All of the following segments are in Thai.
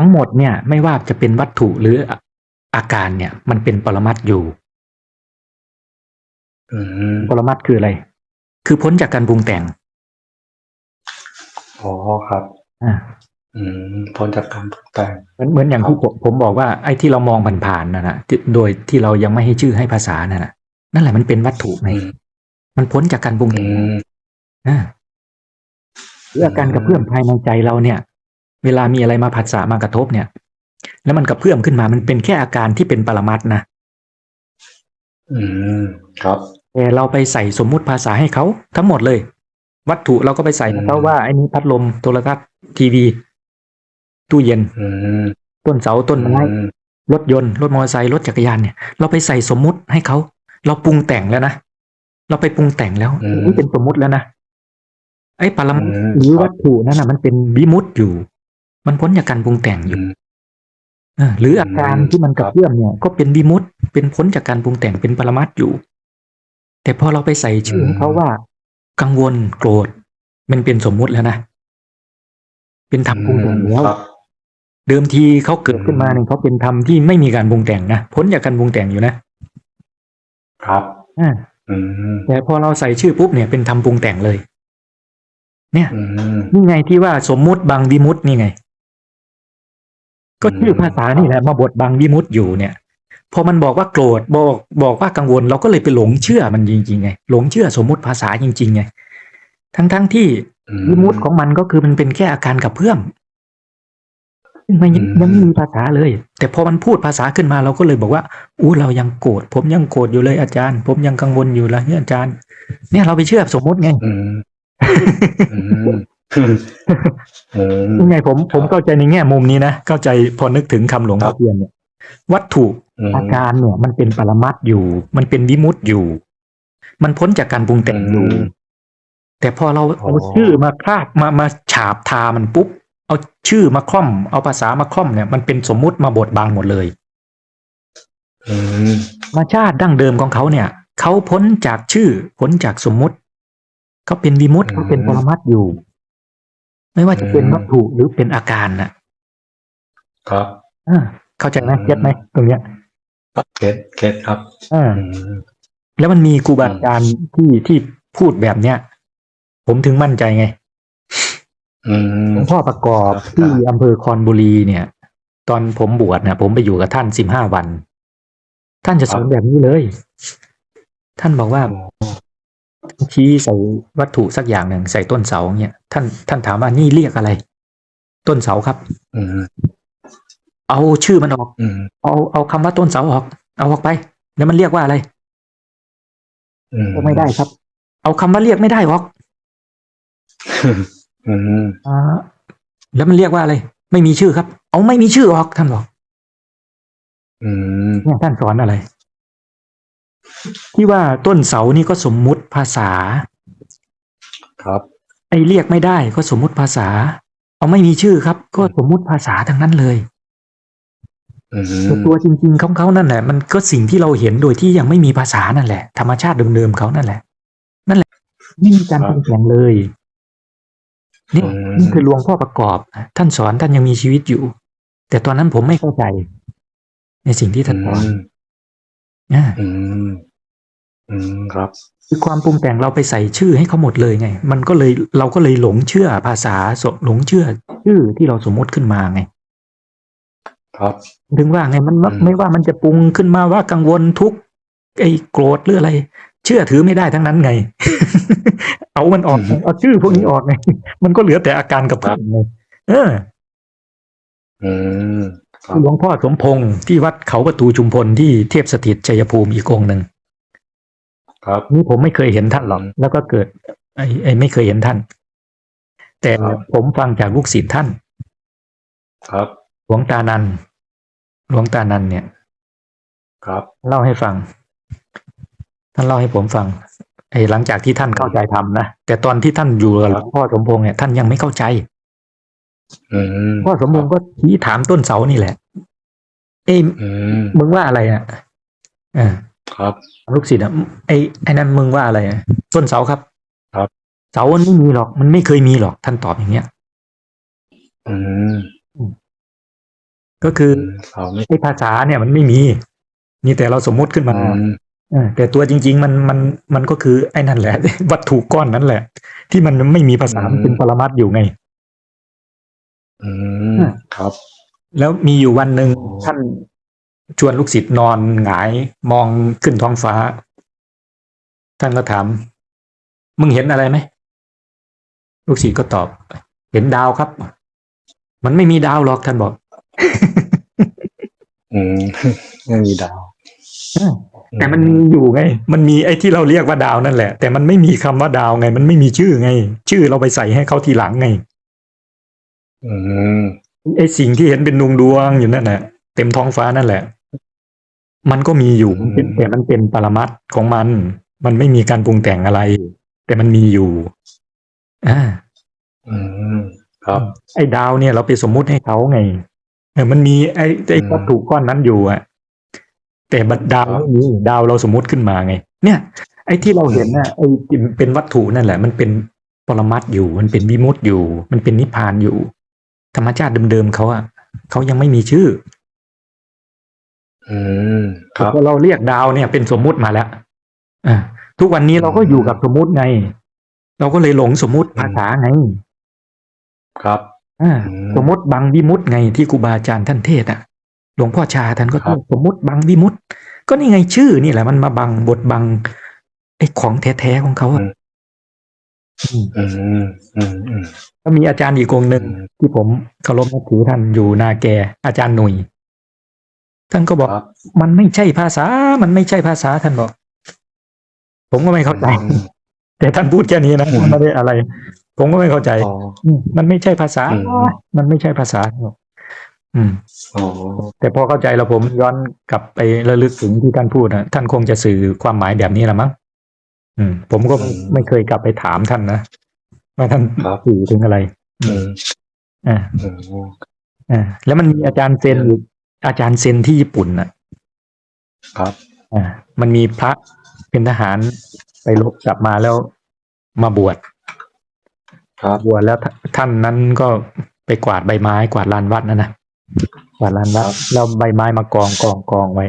ทั้งหมดเนี่ยไม่ว่าจะเป็นวัตถุหรืออาการเนี่ย มันเป็นปรมัตถ์อยู่อืมปรมัตถ์คืออะไร คือพ้นจากการปรุงแต่งอ๋อครับ อ่า อืมพ้นจากการปรุงแต่งเหมือนเหมือนอย่างที่ผมผมบอกว่าไอ้ที่เรามองผ่านๆนะนะที่โดยที่เรายังไม่ให้ชื่อให้ภาษานั่นนะนั่นแหละมันเป็นวัตถุไงอืมมันพ้นจากการปรุงอืแต่งมอ่าหรืออาการกระเพื่อมภายในใจเราเนี่ย เวลามีอะไรมาผัสสะมากระทบเนี่ย แล้วมันกระเพื่อมขึ้นมามันเป็นแค่อาการที่เป็นปรมัตถ์นะอืมครับแต่เราไปใส่สมมุติภาษาให้เขาทั้งหมดเลย วัตถุเราก็ไปใส่ให้เขาอืมว่าไอ้นี้พัดลมโทรทัศน์ทีวี ตู้เย็นอืมต้นเสาต้นไม้อืมรถยนต์รถมอเตอร์ไซค์รถจักรยานเนี่ย เราไปใส่สมมุติให้เขาเราปรุงแต่งแล้วนะเราไปปรุงแต่งแล้วนี่เป็นสมมุติแล้วนะไอ้ปรมัตถ์อืมหรือครัวับตถุนั่นนะมันเป็นวิมุตต์อยู่ มันพ้นจากการปรุงแต่งออืยู่มเออหรืออาการอืมที่มันกระครับเพื่อมเนี่ย ก็เป็นวิมุตต์เป็นพ้นจากการปรุงแต่งเป็นปรมัตถ์อยู่ แต่พอเราไปใส่ชื่อให้เขาว่า กังวลโกรธ มันเป็นสมมุติแล้วนะเป็นธรรมปรุงแต่งแล้วครับเดิมทีเขาเกิดขึ้นมาเนี่ยเขาเป็นธรรมที่ไม่มีการปรุงแต่งนะพ้นจากการปรุงแต่งอยู่นะครับอ่าอืมแต่พอเราใส่ชื่อปุ๊บเนี่ยเป็นธรรมปรุงแต่งเลย เนี่ยอืมนี่ไงที่ว่าสมมุติบางวิมุตตินี่ไง ก็ชื่อภาษานี่แหละมาบทบางวิมุตติอยู่เนี่ยพอมันบอกว่าโกรธบอกบอกว่ากังวล เราก็เลยไปหลงเชื่อมันจริงๆไงหลงเชื่อสมมุติภาษาจริงๆไงทั้งๆทที่อืวิมุตติของมันก็คือมันเป็นแค่อาการกับเพื่อมซึ่งมันยังอืมยังไม่มีภาษาเลย แต่พอมันพูดภาษาขึ้นมาเราก็เลยบอกว่าอู้เรายังโกรธผมยังโกรธอยู่เลยอาจารย์ ผมยังกังวลอยู่เลยเนี่ยอาจารย์ เนี่ยเราไปเชื่อสมมุติไงอืมอืมอืม ยังไงผมผมครับเข้าใจในแง่มุมนี้นะ เข้าใจพอนึกถึงคำหลวงครัพ่อบเทียนเนี่ย วัตถุอืมอาการเนี่ย มันเป็นปรมัตถ์อยู่ มันเป็นวิมุตติอยู่ มันพ้นจากการปรุงแต่งอยู่อืมแต่พอเราอ๋อเอาชื่อมาคราบมามาฉาบทามันปุ๊บ เอาชื่อมาคล่อม เอาภาษามาคล่อมเนี่ย มันเป็นสมมุติมาบดบังหมดเลยอืมมาชาติดั้งเดิมของเขาเนี่ย เขาพ้นจากชื่อพ้นจากสมมุติเขาเป็นวิมุตติเขาเป็นปรมัตถ์อยู่ ไม่ว่าจะเป็นวัตถุหรือเป็นอาการน่ะครับอ่าเข้าใจไหมเก็ตไหมตรงเนี้ยเก็ตเก็ตครับอ่าอืมแล้วมันมีครูบาอาจารย์ที่ที่พูดแบบเนี้ย ผมถึงมั่นใจไงอืมหลวงพ่อประกอบครับที่อำเภอคอนบุรีเนี่ย ตอนผมบวชเนี่ยผมไปอยู่กับท่านสิบห้าวัน ท่านจะสอนแบบนี้เลย ท่านบอกว่า ชี้ใส่วัตถุสักอย่างหนึ่งใส่ต้นเสาเนี่ยท่านท่านถามว่านี่เรียกอะไร ต้นเสาครับอืมเอาชื่อมันออกอืมเอาเอาคำว่าต้นเสาออก เอาออกไปแล้วมันเรียกว่าอะไรอืมก็ไม่ได้ครับ เอาคำว่าเรียกไม่ได้ออกอืมอ่าแล้วมันเรียกว่าอะไร ไม่มีชื่อครับ เอาไม่มีชื่อออกท่านบอกอืมเนี่ยท่านสอนอะไร ที่ว่าต้นเสานี่ก็สมมุติภาษา ครับไอเรียกไม่ได้ก็สมมุติภาษา เอาไม่มีชื่อครับ ก็สมมุติภาษาทั้งนั้นเลยอืมแต่ตัวจริงๆของเขานั่นแหละ มันก็สิ่งที่เราเห็นโดยที่ยังไม่มีภาษานั่นแหละ ธรรมชาติเดิมๆเขานั่นแหละ นั่นแหละไม่มีการปรุงแต่งเลยนี่นี่คือหลวงพ่อประกอบ ท่านสอนท่านยังมีชีวิตอยู่ แต่ตอนนั้นผมไม่เข้าใจ ในสิ่งที่ท่านสอนอืมอ่า อืมอืมครับคือความปรุงแต่งเราไปใส่ชื่อให้เขาหมดเลยไง มันก็เลยเราก็เลยหลงเชื่อภาษาสหลงเชื่อชื่อที่เราสมมติขึ้นมาไง ครับ ถึงว่าไงมันว่าอืมไม่ว่ามันจะปรุงขึ้นมาว่ากังวลทุกข์ไอ้โกรธหรืออะไร เชื่อถือไม่ได้ทั้งนั้นไง เอามันออกเอาชื่อพวกนี้ออกไงมันก็เหลือแต่อาการกับเพื่อนไงเอออืมครับหลวงพ่อสมพงษ์ที่วัดเขาประตูชุมพลที่เทพสถิตชัยภูมิอีกองค์หนึ่ง ครับนี่ผมไม่เคยเห็นท่านหรอกอืมแล้วก็เกิดไอ้ไอ้ไม่เคยเห็นท่าน แต่ครับผมฟังจากลูกศิษย์ท่าน ครับ หลวงตานันหลวงตานันเนี่ย ครับ เล่าให้ฟัง ท่านเล่าให้ผมฟังไอ้หลังจากที่ท่านเข้าใจทำนะแต่ตอนที่ท่านอยู่กับหลวงพ่อสมพงษ์เนี่ยท่านยังไม่เข้าใจอืมพ่อสมพงษ์ก็ชี้ถามต้นเสานี่แหละ เอ้ยอืมมึงว่าอะไรอะเออ ครับ ลูกศิษย์อะไอ้ไอ้นั่นมึงว่าอะไรอะต้นเสาครับ ครับ เสามันไม่มีหรอก มันไม่เคยมีหรอกท่านตอบอย่างเงี้ย อืมก็คืออืมเราไม่ไอ้ภาษาเนี่ยมันไม่มี มีแต่เราสมมุติขึ้นมาอืมเออแต่ตัวจริง ๆ มันมันมันก็คือไอ้นั่นแหละ วัตถุก้อนนั้นแหละ ที่มันไม่มีภาษามันเป็นปรมัตถ์อยู่ไง อืมครับ แล้วมีอยู่วันหนึ่งโอ้ท่าน ชวนลูกศิษย์นอนหงายมองขึ้นท้องฟ้า ท่านก็ถาม มึงเห็นอะไรไหม ลูกศิษย์ก็ตอบ เห็นดาวครับ มันไม่มีดาวหรอกท่านบอก อืมไม่มีดาวแต่มันมีอยู่ไง มันมีไอ้ที่เราเรียกว่าดาวนั่นแหละ แต่มันไม่มีคำว่าดาวไง มันไม่มีชื่อไง ชื่อเราไปใส่ให้เขาทีหลังไง อืมไอ้สิ่งที่เห็นเป็นดวงดวงๆอยู่นั่นแหละเต็มท้องฟ้านั่นแหละ มันก็มีอยู่มันเป็นแต่มันเป็นปรมัตถ์ของมัน มันไม่มีการปรุงแต่งอะไร แต่มันมีอยู่อ่าอืมครับไอ้ดาวเนี่ยเราไปสมมุติให้เขาไงเออมันมีไอ้ไอ้อืมวัตถุก้อนนั้นอยู่อะแต่บัดดาวครับไม่มีดาวเราสมมุติขึ้นมาไง เนี่ย ไอ้ที่เราเห็นน่ะไอ้ที่เป็นวัตถุนั่นแหละ มันเป็นปรมัตถ์อยู่ มันเป็นวิมุตติอยู่ มันเป็นนิพพานอยู่ ธรรมชาติเดิมๆเขาอะเขายังไม่มีชื่อ อืมครับพอเราเรียกดาวเนี่ยเป็นสมมุติมาแล้วอ่าทุกวันนี้เราก็อยู่กับสมมุติไง เราก็เลยหลงสมมุติภาษาไง ครับอ่าอืมสมมติบังวิมุตต์ไงที่ครูบาอาจารย์ท่านเทศน์อะ หลวงพ่อชาท่านก็ครับเทศน์สมมติบังวิมุตต์ก็นี่ไงชื่อนี่แหละมันมาบังบทบังไอ้ของแท้ๆของเขาอะอืมอืมอืมอืมก็มีอาจารย์อีกองค์หนึ่งที่ผมเคารพนับถือท่านอยู่นาแก อาจารย์หนุ่ย ท่านก็บอกครับมันไม่ใช่ภาษา มันไม่ใช่ภาษาท่านบอก ผมก็ไม่เข้าใจอืมแต่ท่านพูดแค่นี้นะอืมไม่ได้อะไร ผมก็ไม่เข้าใจอ๋ออืมมันไม่ใช่ภาษาอืมมันไม่ใช่ภาษาบอกอืมอ๋อแต่พอเข้าใจแล้วผมย้อนกลับไประลึกถึงที่ท่านพูดนะท่านคงจะสื่อความหมายแบบนี้ละมั้งอืม ผมก็ไม่ไม่เคยกลับไปถามท่านนะว่าท่านครับสื่อถึงอะไร อืมอ่าอืมอ่าแล้วมันมีอาจารย์เซน อีกอาจารย์เซนที่ญี่ปุ่นน่ะ ครับ อ่า มันมีพระเป็นทหารไปรบกลับมาแล้วมาบวชครับบวชแล้วท่าท่านนั้นก็ไปกวาดใบไม้กวาดลานวัดนะนะกวาดลานวัดแล้วใบไม้มากองกองกองไว้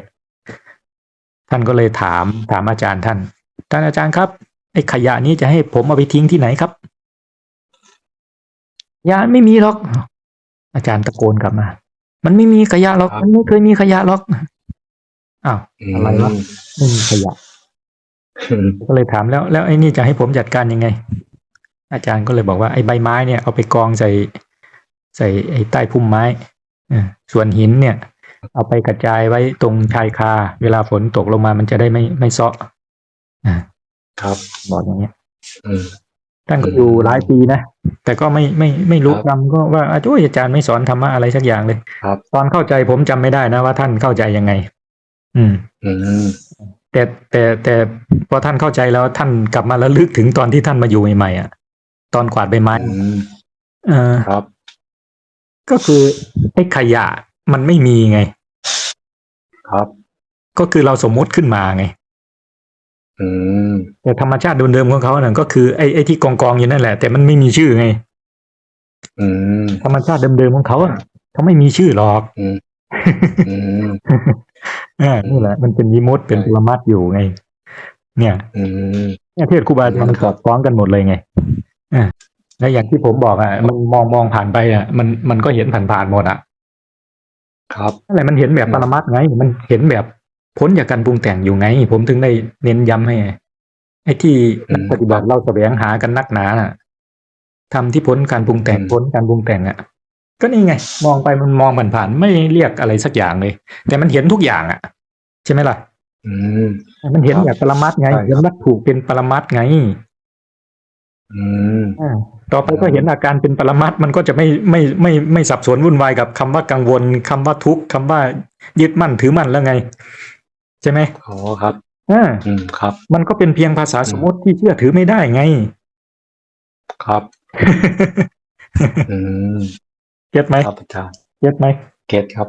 ท่านก็เลยถามถามอาจารย์ท่านท่านอาจารย์ครับไอ้ขยะนี้จะให้ผมเอาไปทิ้งที่ไหนครับยาไม่มีหรอก อาจารย์ตะโกนกลับมา มันไม่มีขยะหรอก มันไม่เคยมีขยะหรอก อ้าวมอะไรวะไม่มีขยะอืมก็เลยถามแล้ว แล้วไอ้นี่จะให้ผมจัดการยังไง อาจารย์ก็เลยบอกว่าไอ้ใบไม้เนี่ยเอาไปกองใส่ ใส่ไอ้ใต้พุ่มไม้เออส่วนหินเนี่ย เอาไปกระจายไว้ตรงชายคา เวลาฝนตกลงมามันจะได้ไม่ไม่เซาะอ่าครับ บอกอย่างเงี้ยอืม ท่านก็อยู่หลายปีนะ แต่ก็ไม่ไม่ไม่รู้ครับจำก็ว่าอาจารย์อาจารย์ไม่สอนธรรมะอะไรสักอย่างเลยครับ ตอนเข้าใจผมจำไม่ได้นะว่าท่านเข้าใจยังไงอืมอืมแต่แต่แต่พอท่านเข้าใจแล้วท่านกลับมาระลึกถึงตอนที่ท่านมาอยู่ใหม่ๆอะ ตอนกวาดใบไม้อืมเออครับ ก็คือไอ้ขยะมันไม่มีไง ครับ ก็คือเราสมมติขึ้นมาไงอืม แต่ธรรมชาติเดิมๆของเขาเนี่ยก็คือไอ้ไอ้ที่กองกองๆอยู่นั่นแหละ แต่มันไม่มีชื่อไงอืมธรรมชาติเดิมๆของเขาอะเขาไม่มีชื่อหรอกอืมอืมเออนี่แหละ มันเป็นวิมุตติเป็นปรมัตถ์อยู่ไง เนี่ยอืมเนี่ยเทศครูบาอาจารย์มันคสรัอบดคล้องกันหมดเลยไงอ่าแล้วอย่างที่ผมบอกอะมันมองมองผ่านไปอะ มันมันก็เห็นผ่านผ่านๆหมดอะ ครับนั่นแหละมันเห็นแบบปรมัตถ์ไง มันเห็นแบบ พ้นจากการปรุงแต่งอยู่ไง ผมถึงได้เน้นย้ำให้ ไอ้ที่นักปฏิบัติเราแสวงหากันนักหนาน่ะทำที่พ้นการปรุงแต่งอืมพ้นการปรุงแต่งอะ ก็นี่ไง มองไปมันมองผ่านผ่านๆไม่เรียกอะไรสักอย่างเลย แต่มันเห็นทุกอย่างอะ ใช่ไหมล่ะอืมมันเห็นครับแบบปรมัตถ์ไงใช่ครับเห็นวัตถุเป็นปรมัตถ์ไงอืมอ่าต่อไปก็เห็นอาการเป็นปรมัตถ์มันก็จะไม่ไม่ไม่ไม่สับสนวุ่นวายกับคำว่ากังวลคำว่าทุกข์คำว่ายึดมั่นถือมั่นแล้วไง ใช่ไหมอ๋อครับ อ่าอืมครับ มันก็เป็นเพียงภาษาสมมติที่เชื่อถือไม่ได้ไง ครับ อืมเก็ตไหมครับอาจารย์เก็ตไหม เกตครับ